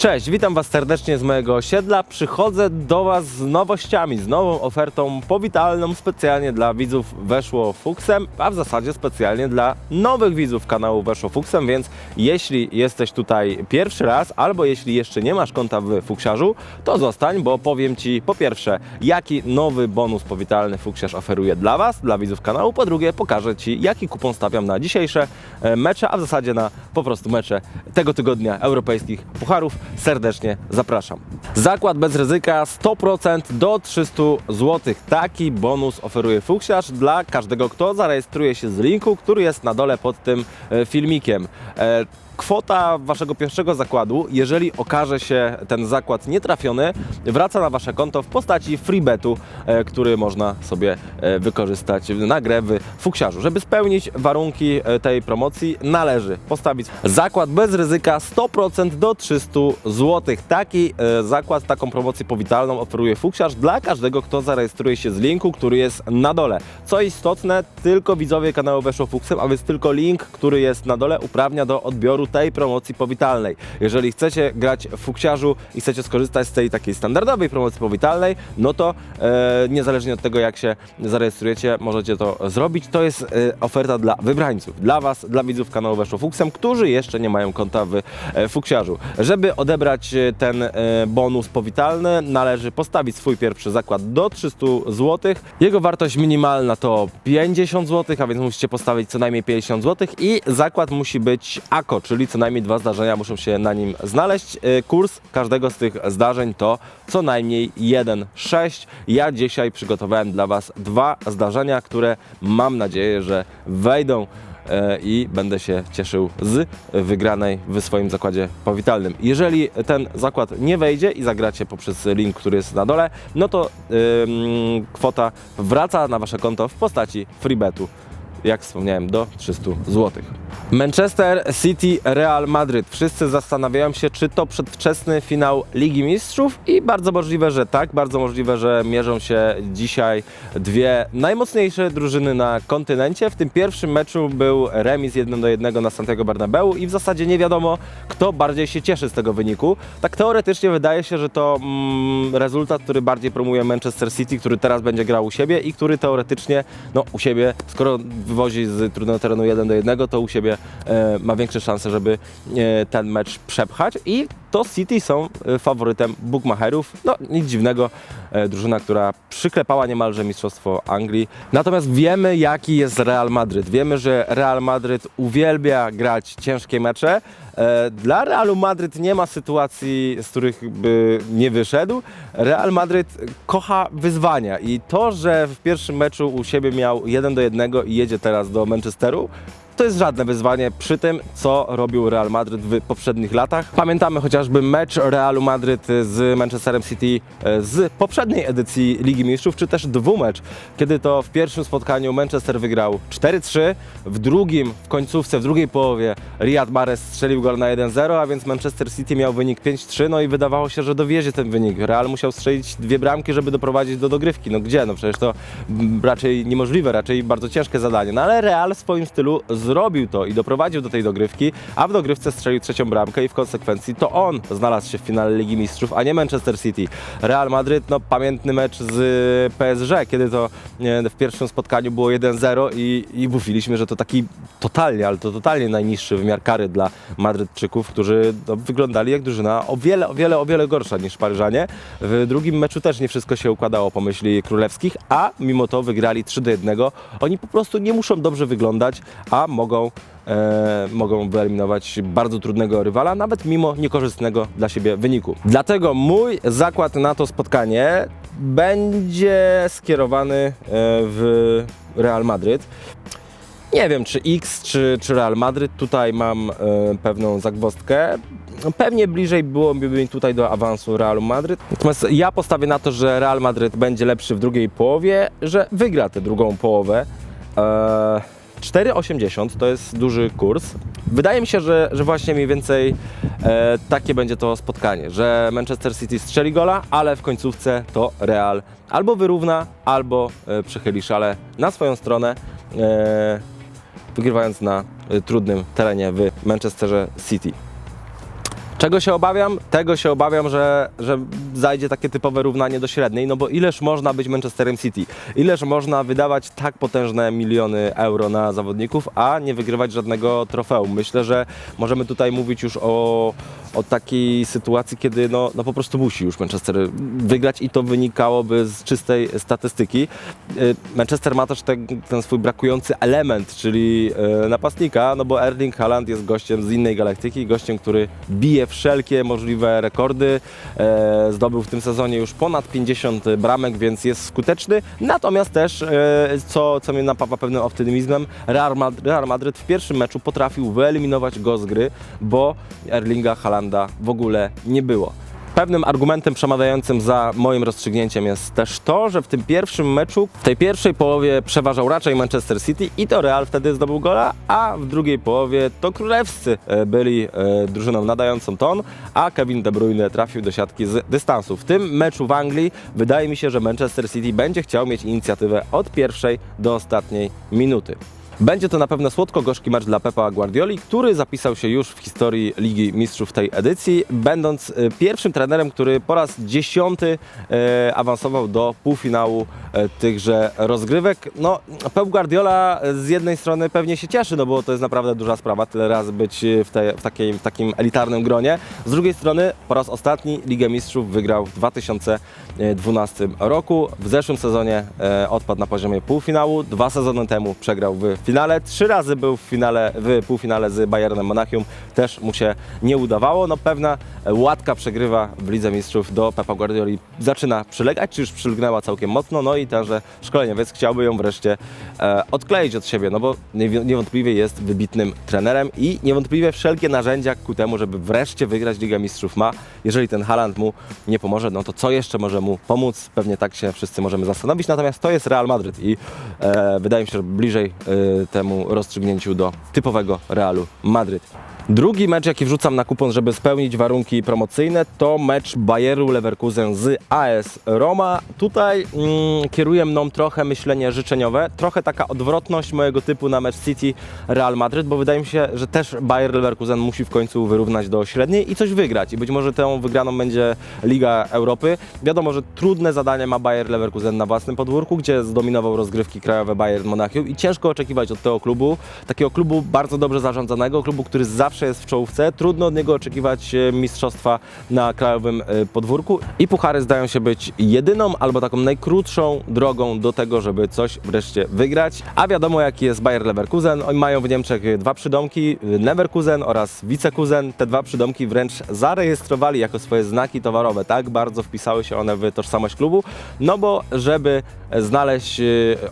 Cześć, witam Was serdecznie z mojego osiedla. Przychodzę do Was z nowościami, z nową ofertą powitalną specjalnie dla widzów Weszło Fuksem, a w zasadzie specjalnie dla nowych widzów kanału Weszło Fuksem, więc jeśli jesteś tutaj pierwszy raz, albo jeśli jeszcze nie masz konta w Fuksiarzu, to zostań, bo powiem Ci po pierwsze, jaki nowy bonus powitalny Fuksiarz oferuje dla Was, dla widzów kanału, po drugie pokażę Ci, jaki kupon stawiam na dzisiejsze e, mecze, a w zasadzie na po prostu mecze tego tygodnia europejskich pucharów. Serdecznie zapraszam. Zakład bez ryzyka 100% do 300 zł. Taki bonus oferuje Fuksiarz dla każdego, kto zarejestruje się z linku, który jest na dole pod tym e, filmikiem. Kwota waszego pierwszego zakładu, jeżeli okaże się ten zakład nietrafiony, wraca na wasze konto w postaci freebetu, e, który można sobie e, wykorzystać na grę w Fuksiarzu. Żeby spełnić warunki e, tej promocji, należy postawić zakład bez ryzyka 100% do 300 zł. Taki zakład, taką promocję powitalną oferuje Fuksiarz dla każdego, kto zarejestruje się z linku, który jest na dole. Co istotne, tylko widzowie kanału Weszło Fuksem, a więc tylko link, który jest na dole, uprawnia do odbioru tej promocji powitalnej. Jeżeli chcecie grać w Fuksiarzu i chcecie skorzystać z tej takiej standardowej promocji powitalnej, no to e, niezależnie od tego, jak się zarejestrujecie, możecie to zrobić. To jest e, oferta dla wybrańców, dla Was, dla widzów kanału Weszło Fuksem, którzy jeszcze nie mają konta w e, Fuksiarzu. Żeby odebrać e, ten e, bonus powitalny, należy postawić swój pierwszy zakład do 300 zł. Jego wartość minimalna to 50 zł, a więc musicie postawić co najmniej 50 zł i zakład musi być AKO, czyli co najmniej dwa zdarzenia muszą się na nim znaleźć. E, Kurs każdego z tych zdarzeń to co najmniej 1,6. Ja dzisiaj przygotowałem dla Was dwa zdarzenia, które mam nadzieję, że wejdą e, i będę się cieszył z wygranej w swoim zakładzie powitalnym. Jeżeli ten zakład nie wejdzie i zagracie poprzez link, który jest na dole, no to ym, kwota wraca na Wasze konto w postaci freebetu jak wspomniałem, do 300 zł. Manchester City Real Madryt. Wszyscy zastanawiają się, czy to przedwczesny finał Ligi Mistrzów i bardzo możliwe, że tak. Bardzo możliwe, że mierzą się dzisiaj dwie najmocniejsze drużyny na kontynencie. W tym pierwszym meczu był remis 1 do 1 na Santiago Bernabeu i w zasadzie nie wiadomo, kto bardziej się cieszy z tego wyniku. Tak teoretycznie wydaje się, że to mm, rezultat, który bardziej promuje Manchester City, który teraz będzie grał u siebie i który teoretycznie, no u siebie, skoro wywozi z trudnego terenu 1 do 1, to u siebie e, ma większe szanse, żeby e, ten mecz przepchać. I to City są e, faworytem bookmacherów. No nic dziwnego, e, drużyna, która przyklepała niemalże mistrzostwo Anglii. Natomiast wiemy jaki jest Real Madryt. Wiemy, że Real Madryt uwielbia grać ciężkie mecze. E, Dla Realu Madryt nie ma sytuacji, z których by nie wyszedł. Real Madryt kocha wyzwania i to, że w pierwszym meczu u siebie miał 1 do 1 i jedzie teraz do Manchesteru, to jest żadne wyzwanie przy tym, co robił Real Madryt w poprzednich latach. Pamiętamy chociażby mecz Realu Madryt z Manchesterem City e, z poprzedniej edycji Ligi Mistrzów, czy też dwumecz, kiedy to w pierwszym spotkaniu Manchester wygrał 4-3, w drugim, w końcówce, w drugiej połowie Riyad Mahrez strzelił gol na 1-0, a więc Manchester City miał wynik 5-3, no i wydawało się, że dowiezie ten wynik. Real musiał strzelić dwie bramki, żeby doprowadzić do dogrywki. No gdzie? No przecież to mm, raczej niemożliwe, raczej bardzo ciężkie zadanie. No ale Real w swoim stylu zrobił to i doprowadził do tej dogrywki, a w dogrywce strzelił trzecią bramkę i w konsekwencji to on znalazł się w finale Ligi Mistrzów, a nie Manchester City. Real Madryt, no pamiętny mecz z PSG, kiedy to w pierwszym spotkaniu było 1-0 i, i mówiliśmy, że to taki totalnie, ale to totalnie najniższy wymiar kary dla Madrytczyków, którzy no, wyglądali jak drużyna o wiele, o wiele, o wiele gorsza niż Paryżanie. W drugim meczu też nie wszystko się układało po myśli królewskich, a mimo to wygrali 3 do 1. Oni po prostu nie muszą dobrze wyglądać, a mogą e, mogą wyeliminować bardzo trudnego rywala, nawet mimo niekorzystnego dla siebie wyniku. Dlatego mój zakład na to spotkanie będzie skierowany e, w Real Madryt. Nie wiem, czy X, czy, czy Real Madryt. Tutaj mam e, pewną zagwozdkę. Pewnie bliżej byłoby mi tutaj do awansu Realu Madryt. Natomiast ja postawię na to, że Real Madryt będzie lepszy w drugiej połowie, że wygra tę drugą połowę. E, 4,80 to jest duży kurs. Wydaje mi się, że, że właśnie mniej więcej e, takie będzie to spotkanie, że Manchester City strzeli gola, ale w końcówce to Real albo wyrówna, albo e, przechyli szale na swoją stronę, e, wygrywając na e, trudnym terenie w Manchesterze City. Czego się obawiam? Tego się obawiam, że, że zajdzie takie typowe równanie do średniej, no bo ileż można być Manchesterem City? Ileż można wydawać tak potężne miliony euro na zawodników, a nie wygrywać żadnego trofeum? Myślę, że możemy tutaj mówić już o, o takiej sytuacji, kiedy no, no po prostu musi już Manchester wygrać i to wynikałoby z czystej statystyki. Y, Manchester ma też ten, ten swój brakujący element, czyli y, napastnika, no bo Erling Haaland jest gościem z innej galaktyki, gościem, który bije wszelkie możliwe rekordy. E, Zdobył w tym sezonie już ponad 50 bramek, więc jest skuteczny. Natomiast też, co, co mnie napawa pewnym optymizmem, Real Madryt, Real w pierwszym meczu potrafił wyeliminować go z gry, bo Erlinga W ogóle nie było. Pewnym argumentem przemawiającym za moim rozstrzygnięciem jest też to, że w tym pierwszym meczu, w tej pierwszej połowie przeważał raczej Manchester City i to Real wtedy zdobył gola, a w drugiej połowie to królewscy e, byli e, drużyną nadającą ton, a Kevin De Bruyne trafił do siatki z dystansu. W tym meczu w Anglii wydaje mi się, że Manchester City będzie chciał mieć inicjatywę od pierwszej do ostatniej minuty. Będzie to na pewno słodko-gorzki mecz dla Pepa Guardioli, który zapisał się już w historii Ligi Mistrzów tej edycji, będąc e, pierwszym trenerem, który po raz dziesiąty e, awansował do półfinału e, tychże rozgrywek. No, Pep Guardiola z jednej strony pewnie się cieszy, no bo to jest naprawdę duża sprawa, tyle razy być w, te, w, takiej, w takim elitarnym gronie. Z drugiej strony po raz ostatni Ligę Mistrzów wygrał w 2012 roku. W zeszłym sezonie odpadł na poziomie półfinału, dwa sezony temu przegrał w finale, trzy razy był w finale, w półfinale z Bayernem Monachium, też mu się nie udawało. No pewna łatka przegrywa w Lidze Mistrzów do Pepa Guardioli zaczyna przylegać, czy już przylgnęła całkiem mocno, no i tenże szkoleniowiec chciałby ją wreszcie e, odkleić od siebie, no bo niewątpliwie jest wybitnym trenerem i niewątpliwie wszelkie narzędzia ku temu, żeby wreszcie wygrać Ligę Mistrzów ma. Jeżeli ten Haaland mu nie pomoże, no to co jeszcze może mu pomóc? Pewnie tak się wszyscy możemy zastanowić, natomiast to jest Real Madryt i e, wydaje mi się, że bliżej e, temu rozstrzygnięciu do typowego Realu Madryt. Drugi mecz, jaki wrzucam na kupon, żeby spełnić warunki promocyjne, to mecz Bayeru Leverkusen z AS Roma. Tutaj mm, kieruje mną trochę myślenie życzeniowe, trochę taka odwrotność mojego typu na mecz City Real Madryt, bo wydaje mi się, że też Bayer Leverkusen musi w końcu wyrównać do średniej i coś wygrać. I być może tą wygraną będzie Liga Europy. Wiadomo, że trudne zadanie ma Bayer Leverkusen na własnym podwórku, gdzie zdominował rozgrywki krajowe Bayern Monachium i ciężko oczekiwać od tego klubu, takiego klubu bardzo dobrze zarządzanego, klubu, który zawsze jest w czołówce. Trudno od niego oczekiwać e, mistrzostwa na krajowym e, podwórku i puchary zdają się być jedyną albo taką najkrótszą drogą do tego, żeby coś wreszcie wygrać. A wiadomo jaki jest Bayer Leverkusen. Oni mają w Niemczech e, dwa przydomki, Leverkusen oraz Wicekusen. Te dwa przydomki wręcz zarejestrowali jako swoje znaki towarowe. Tak bardzo wpisały się one w tożsamość klubu, no bo żeby znaleźć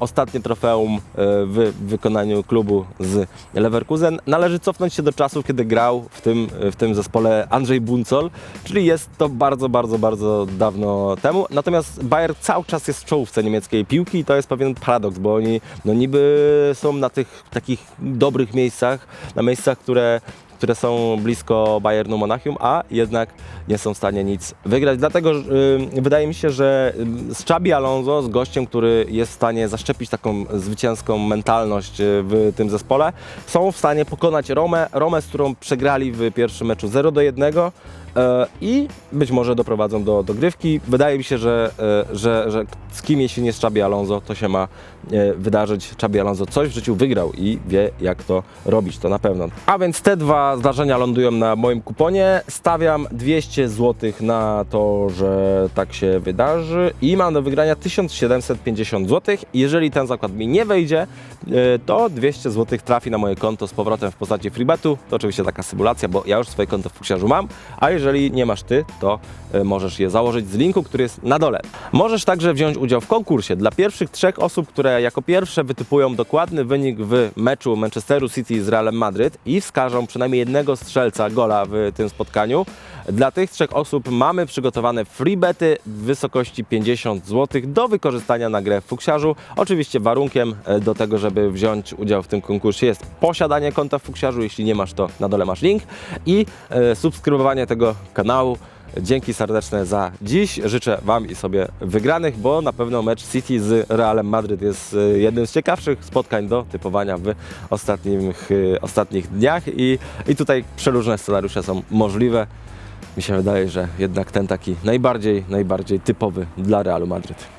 ostatnie trofeum w wykonaniu klubu z Leverkusen, należy cofnąć się do czasów, kiedy grał w tym, w tym zespole Andrzej Buncol, czyli jest to bardzo, bardzo, bardzo dawno temu. Natomiast Bayer cały czas jest w czołówce niemieckiej piłki i to jest pewien paradoks, bo oni no niby są na tych takich dobrych miejscach, na miejscach, które które są blisko Bayernu Monachium, a jednak nie są w stanie nic wygrać. Dlatego y, wydaje mi się, że y, z Xabi Alonso, z gościem, który jest w stanie zaszczepić taką zwycięską mentalność y, w tym zespole, są w stanie pokonać Romę, Romę, z którą przegrali w pierwszym meczu 0 do 1 e, i być może doprowadzą do dogrywki. Wydaje mi się, że, że, że z kim jeśli nie z Xabi Alonso, to się ma wydarzyć. Xabi Alonso coś w życiu wygrał i wie jak to robić, to na pewno. A więc te dwa zdarzenia lądują na moim kuponie. Stawiam 200 zł na to, że tak się wydarzy i mam do wygrania 1750 zł. Jeżeli ten zakład mi nie wejdzie, e, to 200 zł trafi na moje konto z powrotem w postaci freebetu. To oczywiście taka symulacja, bo ja już swoje konto w Fuksiarzu mam, a jeżeli nie masz ty, to e, możesz je założyć z linku, który jest na dole. Możesz także wziąć udział w konkursie dla pierwszych trzech osób, które jako pierwsze wytypują dokładny wynik w meczu Manchesteru City z Realem Madryt i wskażą przynajmniej jednego strzelca gola w tym spotkaniu. Dla tych trzech osób mamy przygotowane freebety w wysokości 50 zł do wykorzystania na grę w Fuksiarzu. Oczywiście warunkiem e, do tego, żeby wziąć udział w tym konkursie jest posiadanie konta w Fuksiarzu. Jeśli nie masz, to na dole masz link i e, subskrybowanie tego kanału Dzięki serdeczne za dziś. Życzę Wam i sobie wygranych, bo na pewno mecz City z Realem Madryt jest y, jednym z ciekawszych spotkań do typowania w ostatnich, y, ostatnich dniach i, i tutaj przeróżne scenariusze są możliwe. Mi się wydaje, że jednak ten taki najbardziej, najbardziej typowy dla Realu Madryt.